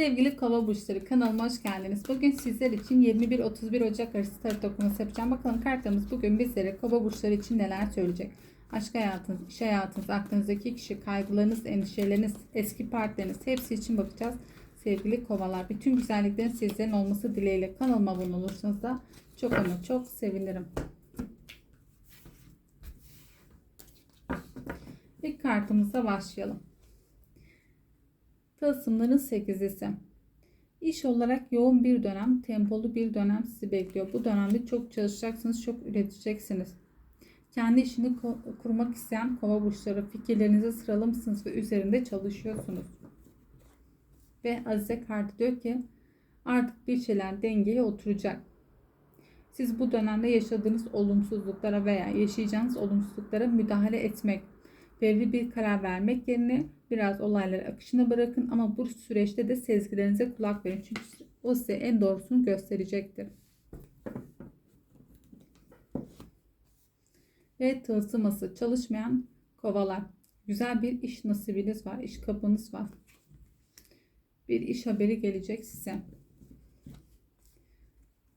Sevgili kova burçları kanalıma hoş geldiniz. Bugün sizler için 21-31 Ocak arası tarot okuması yapacağım. Bakalım kartlarımız bugün bizlere kova burçları için neler söyleyecek. Aşk hayatınız, iş hayatınız, aklınızdaki kişi, kaygılarınız, endişeleriniz, eski partileriniz hepsi için bakacağız. Sevgili kovalar bütün güzelliklerin sizlerin olması dileğiyle kanalıma abone olursanız da çok ama çok sevinirim. İlk kartımızla başlayalım. Tılsımların 8'lisi. İş olarak yoğun bir dönem, tempolu bir dönem sizi bekliyor. Bu dönemde çok çalışacaksınız, çok üreteceksiniz. Kendi işini kurmak isteyen kova burçları fikirlerinizi sıralamışsınız ve üzerinde çalışıyorsunuz. Ve Azize kartı diyor ki artık bir şeyler dengeye oturacak. Siz bu dönemde yaşadığınız olumsuzluklara veya yaşayacağınız olumsuzluklara müdahale etmek, belirli bir karar vermek yerine biraz olayları akışına bırakın ama bu süreçte de sezgilerinize kulak verin. Çünkü o size en doğrusunu gösterecektir. Ve tılsıması çalışmayan kovalar. Güzel bir iş nasibiniz var, iş kapınız var. Bir iş haberi gelecek size.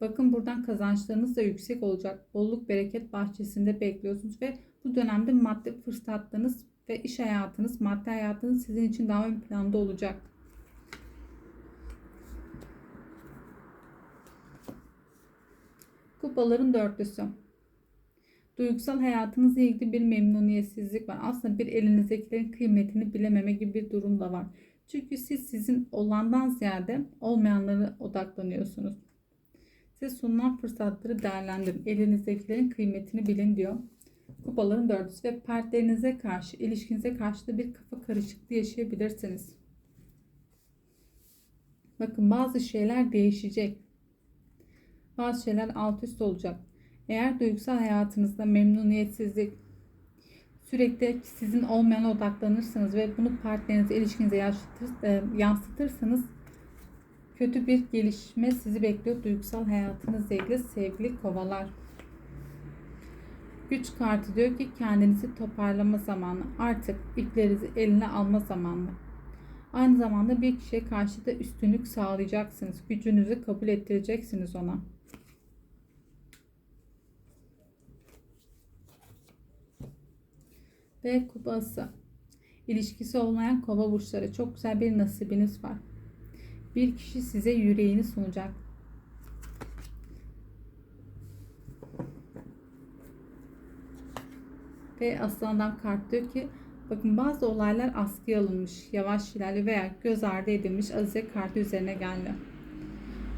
Bakın buradan kazançlarınız da yüksek olacak. Bolluk bereket bahçesinde bekliyorsunuz ve bu dönemde maddi fırsatlarınız ve iş hayatınız, maddi hayatınız sizin için daha ön planda olacak. Kupaların dörtlüsü. Duygusal hayatınızla ilgili bir memnuniyetsizlik var. Aslında bir elinizdekilerin kıymetini bilememe gibi bir durum da var. Çünkü siz sizin olandan ziyade olmayanlara odaklanıyorsunuz. Size sunulan fırsatları değerlendirin. Elinizdekilerin kıymetini bilin diyor. Kupaların dördüsü ve partnerinize karşı, ilişkinize karşı da bir kafa karışıklığı yaşayabilirsiniz. Bakın bazı şeyler değişecek. Bazı şeyler alt üst olacak. Eğer duygusal hayatınızda memnuniyetsizlik, sürekli sizin olmayana odaklanırsanız ve bunu partnerinize, ilişkinize e, yansıtırsanız kötü bir gelişme sizi bekliyor duygusal hayatınızla ilgili sevgili kovalar. Güç kartı diyor ki kendinizi toparlama zamanı. Artık iplerinizi eline alma zamanı. Aynı zamanda bir kişiye karşı da üstünlük sağlayacaksınız. Gücünüzü kabul ettireceksiniz ona. Ve kupası. İlişkisi olmayan kova burçları. Çok güzel bir nasibiniz var. Bir kişi size yüreğini sunacak. Ve aslandan kart diyor ki bakın bazı olaylar askıya alınmış, yavaş ilerli veya göz ardı edilmiş azize kartı üzerine geldi.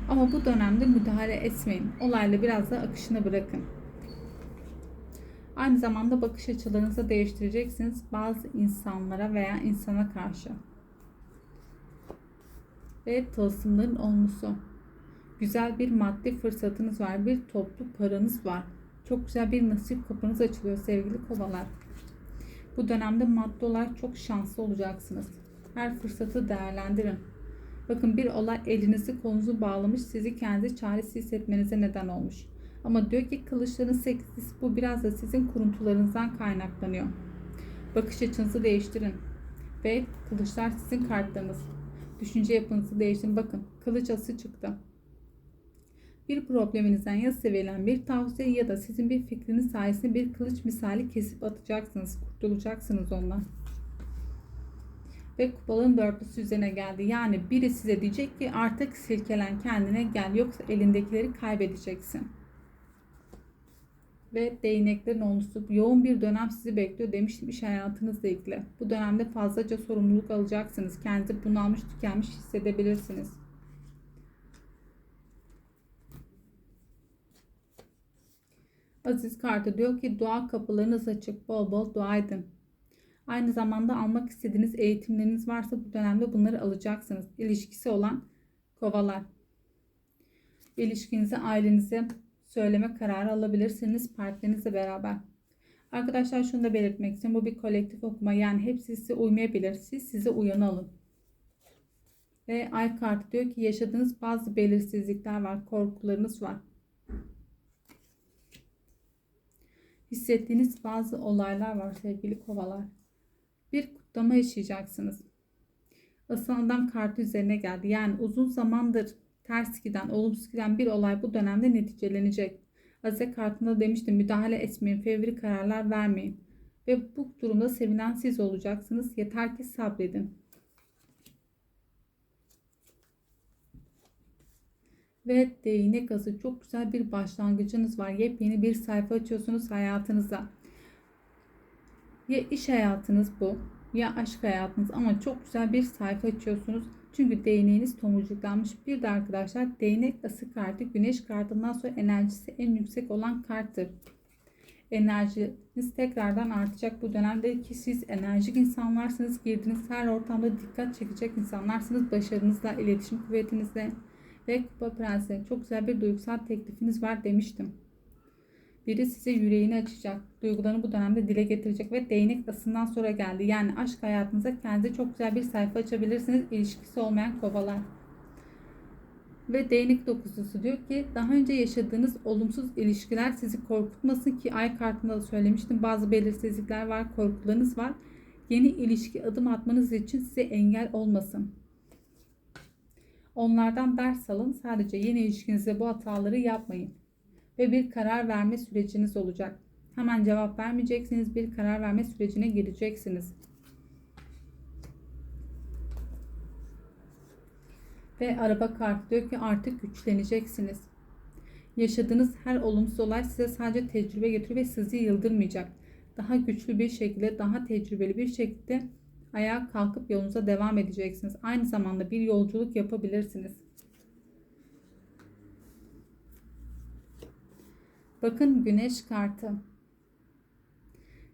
Ama bu dönemde müdahale etmeyin. Olayla biraz da akışına bırakın. Aynı zamanda bakış açılarınızı değiştireceksiniz bazı insanlara veya insana karşı. Ve tılsımların olmusu. Güzel bir maddi fırsatınız var. Bir toplu paranız var. Çok güzel bir nasip kapınız açılıyor sevgili kovalar. Bu dönemde maddi olarak çok şanslı olacaksınız. Her fırsatı değerlendirin. Bakın bir olay elinizi kolunuzu bağlamış sizi kendi çaresiz hissetmenize neden olmuş. Ama diyor ki kılıçların sekizlisi bu biraz da sizin kuruntularınızdan kaynaklanıyor. Bakış açınızı değiştirin. Ve kılıçlar sizin kartlarınız. Düşünce yapınızı değiştirin. Bakın kılıç ası çıktı. Bir probleminizden ya size bir tavsiye ya da sizin bir fikriniz sayesinde bir kılıç misali kesip atacaksınız. Kurtulacaksınız ondan. Ve kupaların dörtlüsü üzerine geldi. Yani biri size diyecek ki artık silkelen kendine gel yoksa elindekileri kaybedeceksin. Ve değneklerin olmuştu. Yoğun bir dönem sizi bekliyor demiştim iş hayatınızla ilgili. Bu dönemde fazlaca sorumluluk alacaksınız. Kendinizi bunalmış tükenmiş hissedebilirsiniz. Aziz kartı diyor ki dua kapılarınız açık bol bol dua edin. Aynı zamanda almak istediğiniz eğitimleriniz varsa bu dönemde bunları alacaksınız. İlişkisi olan kovalar. İlişkinizi ailenize söyleme kararı alabilirsiniz partnerinizle beraber. Arkadaşlar şunu da belirtmek istiyorum. Bu bir kolektif okuma. Yani hepsi size uymayabilir. Siz size uyanı alın. Ve ay kartı diyor ki yaşadığınız bazı belirsizlikler var. Korkularınız var. Hissettiğiniz bazı olaylar var sevgili kovalar. Bir kutlama yaşayacaksınız. Aslan adam kartı üzerine geldi. Yani uzun zamandır ters giden, olumsuz giden bir olay bu dönemde neticelenecek. Azize kartında demiştim müdahale etmeyin, fevri kararlar vermeyin. Ve bu durumda sevinen siz olacaksınız. Yeter ki sabredin. Ve değnek gazı çok güzel bir başlangıcınız var. Yepyeni bir sayfa açıyorsunuz hayatınıza. Ya iş hayatınız bu ya aşk hayatınız ama çok güzel bir sayfa açıyorsunuz. Çünkü değneğiniz tomurcuklanmış. Bir de arkadaşlar değnek ası kartı güneş kartından sonra enerjisi en yüksek olan karttır. Enerjiniz tekrardan artacak bu dönemde ki siz enerjik insanlarsınız. Girdiğiniz her ortamda dikkat çekecek insanlarsınız. Başarınızla, iletişim kuvvetinizle ve Kupa Prensi. Çok güzel bir duygusal teklifiniz var demiştim. Biri size yüreğini açacak. Duygularını bu dönemde dile getirecek ve değnek asından sonra geldi. Yani aşk hayatınıza kendinize çok güzel bir sayfa açabilirsiniz. İlişkisi olmayan kovalar. Ve değnek dokuzusu diyor ki daha önce yaşadığınız olumsuz ilişkiler sizi korkutmasın ki ay kartında da söylemiştim. Bazı belirsizlikler var, korkularınız var. Yeni ilişki adım atmanız için size engel olmasın. Onlardan ders alın. Sadece yeni ilişkinizde bu hataları yapmayın. Ve bir karar verme süreciniz olacak. Hemen cevap vermeyeceksiniz. Bir karar verme sürecine gireceksiniz. Ve araba kartı diyor ki artık güçleneceksiniz. Yaşadığınız her olumsuz olay size sadece tecrübe getiriyor ve sizi yıldırmayacak. Daha güçlü bir şekilde, daha tecrübeli bir şekilde ayağa kalkıp yolunuza devam edeceksiniz. Aynı zamanda bir yolculuk yapabilirsiniz. Bakın güneş kartı.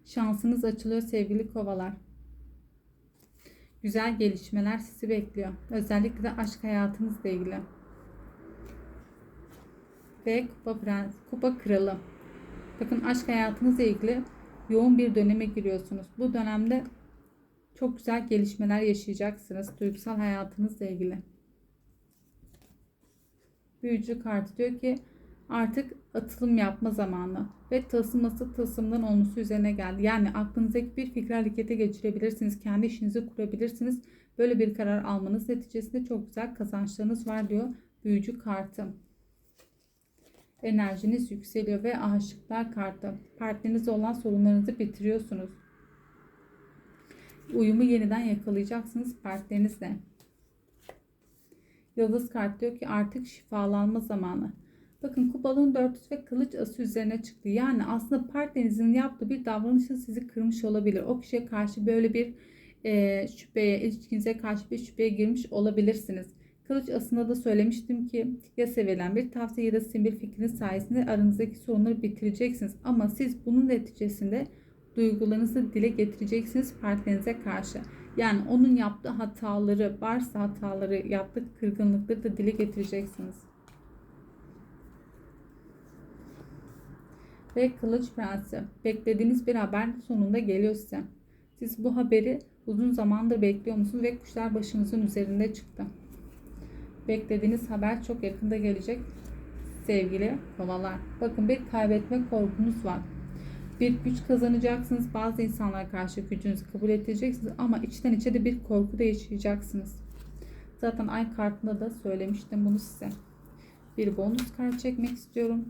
Şansınız açılıyor sevgili kovalar. Güzel gelişmeler sizi bekliyor. Özellikle de aşk hayatınızla ilgili. Ve kupa prens, kupa kralı. Bakın aşk hayatınızla ilgili yoğun bir döneme giriyorsunuz. Bu dönemde çok güzel gelişmeler yaşayacaksınız duygusal hayatınızla ilgili. Büyücü kartı diyor ki artık atılım yapma zamanı ve tılsımması tılsımdan olması üzerine geldi. Yani aklınızdaki bir fikri harekete geçirebilirsiniz. Kendi işinizi kurabilirsiniz. Böyle bir karar almanız neticesinde çok güzel kazançlarınız var diyor büyücü kartı. Enerjiniz yükseliyor ve aşıklar kartı. Partnerinizle olan sorunlarınızı bitiriyorsunuz. Uyumu yeniden yakalayacaksınız partnerinizle. Yıldız kart diyor ki artık şifalanma zamanı. Bakın kubalığın dörtlüsü ve kılıç ası üzerine çıktı. Yani aslında partnerinizin yaptığı bir davranışın sizi kırmış olabilir. O kişiye karşı böyle bir e, şüpheye, ilişkinize karşı bir şüpheye girmiş olabilirsiniz. Kılıç asında da söylemiştim ki ya sevilen bir tavsiye ya da sizin bir fikriniz sayesinde aranızdaki sorunları bitireceksiniz. Ama siz bunun neticesinde duygularınızı dile getireceksiniz partnerinize karşı. Yani onun yaptığı hataları, varsa hataları, yaptığı kırgınlıkları da dile getireceksiniz. Ve Kılıç Prensi. Beklediğiniz bir haber sonunda geliyor size. Siz bu haberi uzun zamandır bekliyor musunuz ve kuşlar başınızın üzerinde çıktı. Beklediğiniz haber çok yakında gelecek sevgili kovalar. Bakın bir kaybetme korkunuz var. Bir güç kazanacaksınız. Bazı insanlara karşı gücünüzü kabul edeceksiniz ama içten içe de bir korku da yaşayacaksınız. Zaten ay kartında da söylemiştim bunu size. Bir bonus kart çekmek istiyorum.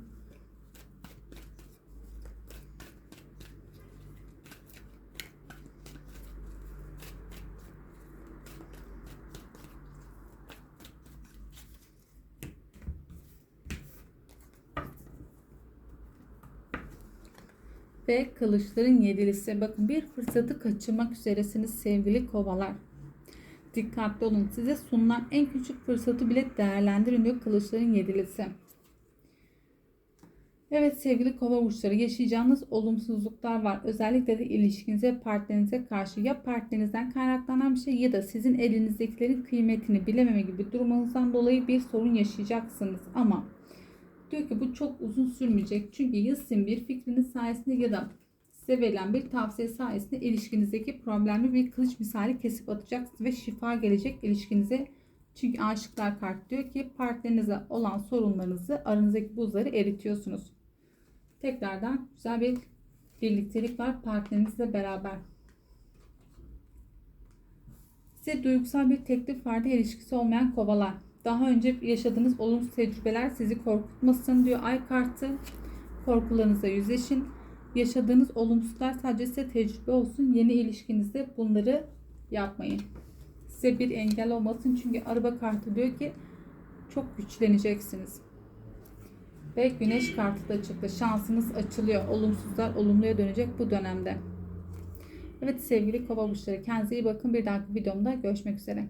Ve kılıçların yedilisi. Bakın bir fırsatı kaçırmak üzeresiniz sevgili kovalar. Dikkatli olun. Size sunulan en küçük fırsatı bile değerlendirin diyor kılıçların yedilisi. Evet sevgili kova burçları yaşayacağınız olumsuzluklar var. Özellikle de ilişkinize partnerinize karşı ya partnerinizden kaynaklanan bir şey ya da sizin elinizdekilerin kıymetini bilememe gibi durumunuzdan dolayı bir sorun yaşayacaksınız. Ama Diyor ki bu çok uzun sürmeyecek. Çünkü ya sizin bir fikriniz sayesinde ya da size verilen bir tavsiye sayesinde ilişkinizdeki problemli bir kılıç misali kesip atacaksınız ve şifa gelecek ilişkinize. Çünkü aşıklar kart diyor ki partnerinize olan sorunlarınızı aranızdaki buzları eritiyorsunuz. Tekrardan güzel bir birliktelik var partnerinizle beraber. Size duygusal bir teklif vardı ilişkisi olmayan kovalar. Daha önce yaşadığınız olumsuz tecrübeler sizi korkutmasın diyor ay kartı. Korkularınızla yüzleşin. Yaşadığınız olumsuzlar sadece size tecrübe olsun. Yeni ilişkinizde bunları yapmayın. Size bir engel olmasın. Çünkü araba kartı diyor ki çok güçleneceksiniz. Ve güneş kartı da çıktı. Şansınız açılıyor. Olumsuzlar olumluya dönecek bu dönemde. Evet sevgili kova burçları kendinize iyi bakın. Bir dahaki videomda görüşmek üzere.